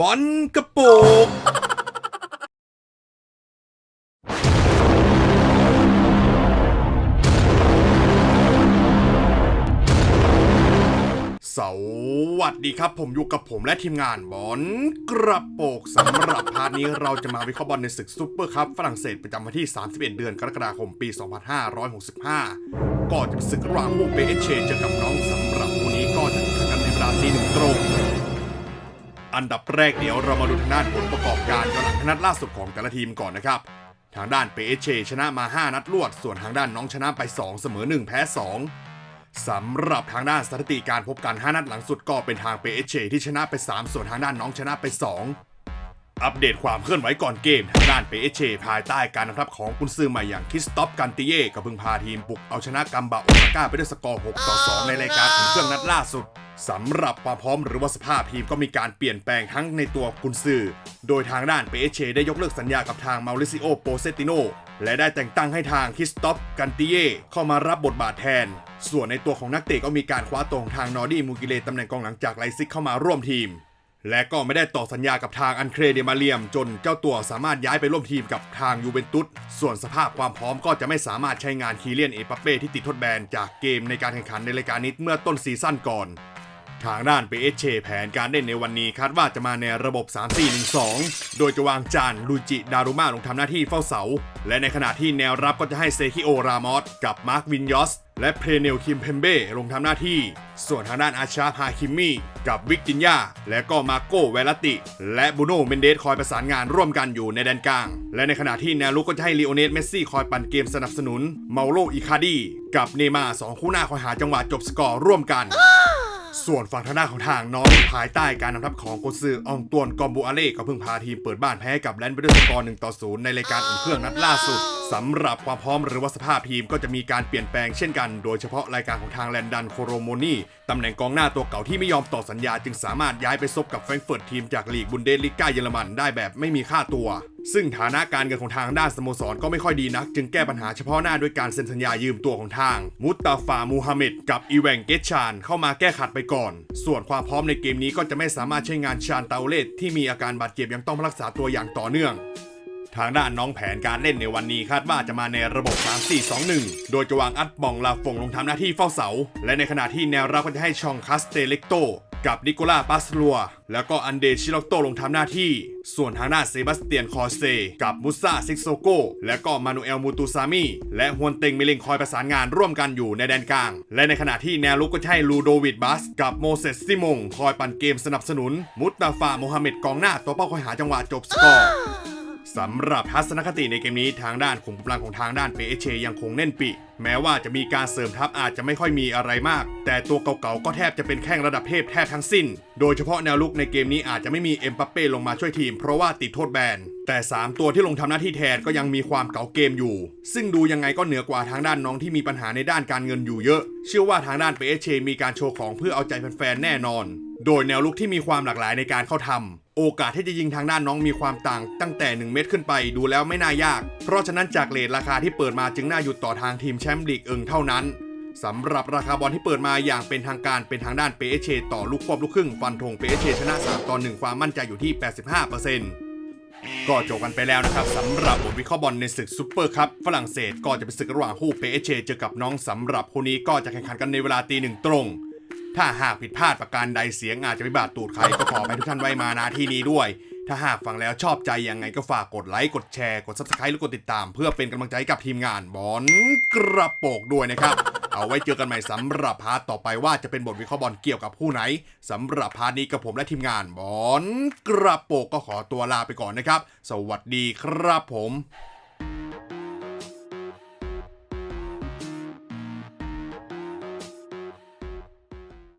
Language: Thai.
บอลกระโปกสวัสดีครับผมอยู่กับผมและทีมงานบอลกระโปกสำหรับพาร์ทนี้เราจะมาวิเคราะห์บอลในศึกซูเปอร์คัพฝรั่งเศสประจำวันที่ 31 เดือนกรกฎาคมปี 2565ก็จะศึกระหว่างผู้เปเอเชเจอกับน้องสำหรับคู่นี้ก็จะแข่งกันในเวลาตีหนึ่งตรง อันดับแรกเดี๋ยวเรามาดูทางด้านผลประกอบการย้อนหลังนัดล่าสุดของแต่ละทีมก่อนนะครับ ทางด้านเปเชชนะมา 5 นัดรวด ส่วนทางด้านน้องชนะไป 2 เสมอ 1 แพ้ 2 สำหรับทางด้านสถิติการพบกัน 5 นัดหลังสุดก็เป็นทางเปเชที่ชนะไป 3 ส่วนทางด้านน้องชนะไป 2 อัปเดตความเคลื่อนไหวก่อนเกม ทางด้านเปเชภายใต้การนำทัพของกุนซือใหม่อย่างคริสตอฟกันติเย่ก็เพิ่งพาทีมบุกเอาชนะกัมบาโอซาก้าไปด้วยสกอร์ 6 ต่อ 2 ในรายการอุ่นเครื่องนัดล่าสุด สำหรับความพร้อมหรือว่าสภาพทีมก็มีการเปลี่ยนแปลงทั้งในตัวกุนซือ โดยทางด้านเปเชได้ยกเลิกสัญญากับทางมาริซิโอโปเซติโนและได้แต่งตั้งให้ทางคิสตอฟกันติเย่เข้ามารับบทบาทแทน ส่วนในตัวของนักเตะก็มีการคว้าตัวของทางนอร์ดี้มูกิเลตำแหน่งกองหลังจากไลซิกเข้ามาร่วมทีม และก็ไม่ได้ต่อสัญญากับทางอันเครเดมาเลียม จนเจ้าตัวสามารถย้ายไปร่วมทีมกับทางยูเวนตุสส่วนสภาพความพร้อมก็จะไม่สามารถใช้งานคีเลียนเอปัปเป้ที่ติดทดแบนจากเกมในการแข่งขันในรายการนี้เมื่อต้นซีซั่นก่อน ทางด้านเปเอเชแผนการเล่นในวันนี้คาดว่าจะมาในระบบ 3-4-1-2 โดยจะวางจานลูจิ ดารุมาลงทำหน้าที่เฝ้าเสา และในขณะที่แนวรับก็จะให้เซคิโอ รามอส กับมาร์ควินยอส และเพเนลคิมเพมเบ้ลงทำหน้าที่ ส่วนทางด้านอาชาพาคิมมี่ กับวิกจินยา และก็มาโกเวลติ และบูโนเมนเดสคอยประสานงานร่วมกันอยู่ในแดนกลาง และในขณะที่แนวลุกก็จะให้ลีโอเนสเมสซี่คอยปั่นเกมสนับสนุน เมาโลอิคาดี กับเนมาสองคู่หน้าคอยหาจังหวะจบสกอร์ร่วมกัน ส่วนฝั่งทางด้านของทางน้องภายใต้การนำทัพของโกซืออองตวนกอมบูอาเล่ก็เพิ่งพาทีมเปิดบ้านแพ้กับแลนด์ไปด้วยสกอร์1ต่อ0ในรายการอุ่นเครื่องนัดล่าสุดสำหรับความพร้อมหรือว่าสภาพทีมก็จะมีการเปลี่ยนแปลงเช่นกัน โดยเฉพาะรายการของทางแลนดันโคโรโมนีตำแหน่งกองหน้าตัวเก่าที่ไม่ยอมต่อสัญญาจึงสามารถย้ายไปซบกับแฟรงก์เฟิร์ตทีมจากลีกบุนเดสลิก้าเยอรมันได้แบบไม่มีค่าตัวซึ่งฐานะการเงินของทางด้านสโมสรก็ไม่ค่อยดีนัก จึงแก้ปัญหาเฉพาะหน้าด้วยการเซ็นสัญญายืมตัวของทาง มุตตาฟามูฮัมเหม็ดกับอีแวงเกตชาน เข้ามาแก้ขัดไปก่อน ส่วนความพร้อมในเกมนี้ก็จะไม่สามารถใช้งานชานเตาเลตที่มีอาการบาดเจ็บยังต้องรักษาตัวอย่างต่อเนื่องทางด้านน้องแผนการเล่นในวันนี้คาดว่าจะมาในระบบ 3-4-2-1 โดยจะวางอัดบองลาฟงลงทำหน้าที่เฝ้าเสา และในขณะที่แนวรับก็จะให้ชองคัสเตเลกโต กับนิโคลาปาสลัว แล้วก็อันเดชิลโตลงทำหน้าที่ ส่วนทางด้าเซบาสเตียนคอเซ กับมุซาซิกโซโก และก็มานูเอลมูตูซามีและฮวนเต็งมิเลงคอยประสานงานร่วมกันอยู่ในแดนกลาง และในขณะที่แนวลุกก็ให้ลูโดวิดบัส กับโมเสสซิมงคอยปั่นเกมสนับสนุน มุตตาฟาโมฮัมเหม็ดกองหน้าตัวเป้าคอยหาจังหวะจบสกอร์สำหรับทัศนคติในเกมนี้ทางด้านขุมกำลังของทางด้านเปเชยังคงเน่นปิ แม้ว่าจะมีการเสริมทัพอาจจะไม่ค่อยมีอะไรมาก แต่ตัวเก่าๆก็แทบจะเป็นแข้งระดับเทพแทบทั้งสิ้น โดยเฉพาะแนวลุกในเกมนี้อาจจะไม่มีเอ็มปัปเป้ลงมาช่วยทีมเพราะว่าติดโทษแบน แต่ 3 ตัวที่ลงทำหน้าที่แทนก็ยังมีความเก่าเกมอยู่ ซึ่งดูยังไงก็เหนือกว่าทางด้านน้องที่มีปัญหาในด้านการเงินอยู่เยอะ เชื่อว่าทางด้านเปเชมีการโชว์ของเพื่อเอาใจแฟนๆแน่นอน โดยแนวลุกที่มีความหลากหลายในการเข้าทำโอกาสที่จะยิงทางด้านน้องมีความต่างตั้งแต่ 1 เม็ดขึ้นไปดูแล้วไม่น่ายาก เพราะฉะนั้นจากเลทราคาที่เปิดมาจึงน่าหยุดต่อทางทีมแชมป์ลีกเอิงเท่านั้นสำหรับราคาบอลที่เปิดมาอย่างเป็นทางการเป็นทางด้านเปเชต่อลูกควบลูกครึ่งฟันธงเปเชชนะ3ต่อ1ความมั่นใจอยู่ที่ 85%ก็จบกันไปแล้วนะครับสำหรับบทวิเคราะห์บอลในศึกซุปเปอร์คัพฝรั่งเศสก็จะเป็นศึกระหว่างคู่เปเชเจอกับน้องสำหรับคู่นี้ก็จะแข่งขันกันในเวลาตีหนึ่งตรง ถ้าหากผิดพลาดประการใดเสียงอาจจะไปบาดตูดใครก็ขอไปทุกท่านไว้มาณที่นี้ด้วย ถ้าหากฟังแล้วชอบใจยังไงก็ฝากกดไลค์ กดแชร์ กด subscribe หรือกดติดตาม เพื่อเป็นกำลังใจให้กับทีมงานบอลกระโปกด้วยนะครับ เอาไว้เจอกันใหม่สำหรับพาร์ทต่อไปว่าจะเป็นบทวิเคราะห์บอลเกี่ยวกับผู้ไหนสำหรับพาร์ทนี้กับผมและทีมงานบอลกระโปกก็ขอตัวลาไปก่อนนะครับ สวัสดีครับผม